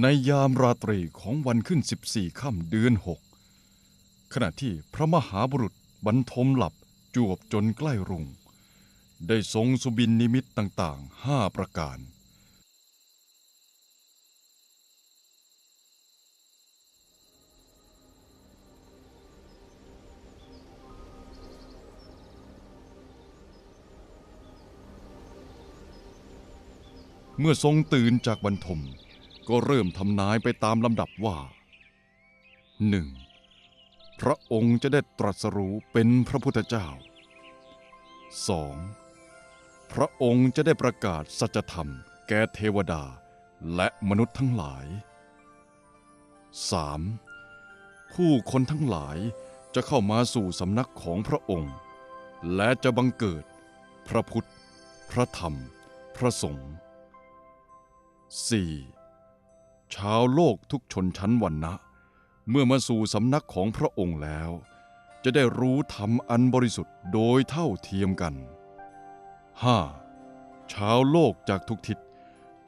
ในยามราตรีของวันขึ้น 14ค่ำเดือนหกขณะที่พระมหาบุรุษบรรทมหลับจวบจนใกล้รุ่ง ได้ทรงสุบินนิมิตต่างๆห้าประการ เมื่อทรงตื่นจากบรรทม ก็เริ่มทำนายไปตามลำดับว่าหนึ่งพระองค์จะได้ตรัสรู้เป็นพระพุทธเจ้า 2. พระองค์จะได้ประกาศสัจธรรม แก่เทวดาและมนุษย์ทั้งหลาย 3. ผู้คนทั้งหลายจะเข้ามาสู่สำนักของพระองค์ และจะบังเกิด พระพุทธ พระธรรม พระสงฆ์ 4. ชาวโลกทุกชนชั้นวรรณะเมื่อมาสู่สำนักของพระองค์แล้ว จะได้รู้ธรรมอันบริสุทธิ์โดยเท่าเทียมกัน 5. ชาวโลกจากทุกทิศ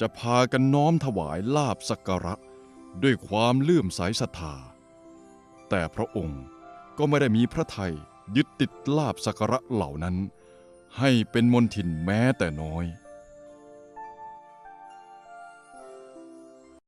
จะพากันน้อมถวายลาบสักการะ ด้วยความเลื่อมใสศรัทธา แต่พระองค์ก็ไม่ได้มีพระทัยยึดติดลาบสักการะเหล่านั้น ให้เป็นมนทินแม้แต่น้อย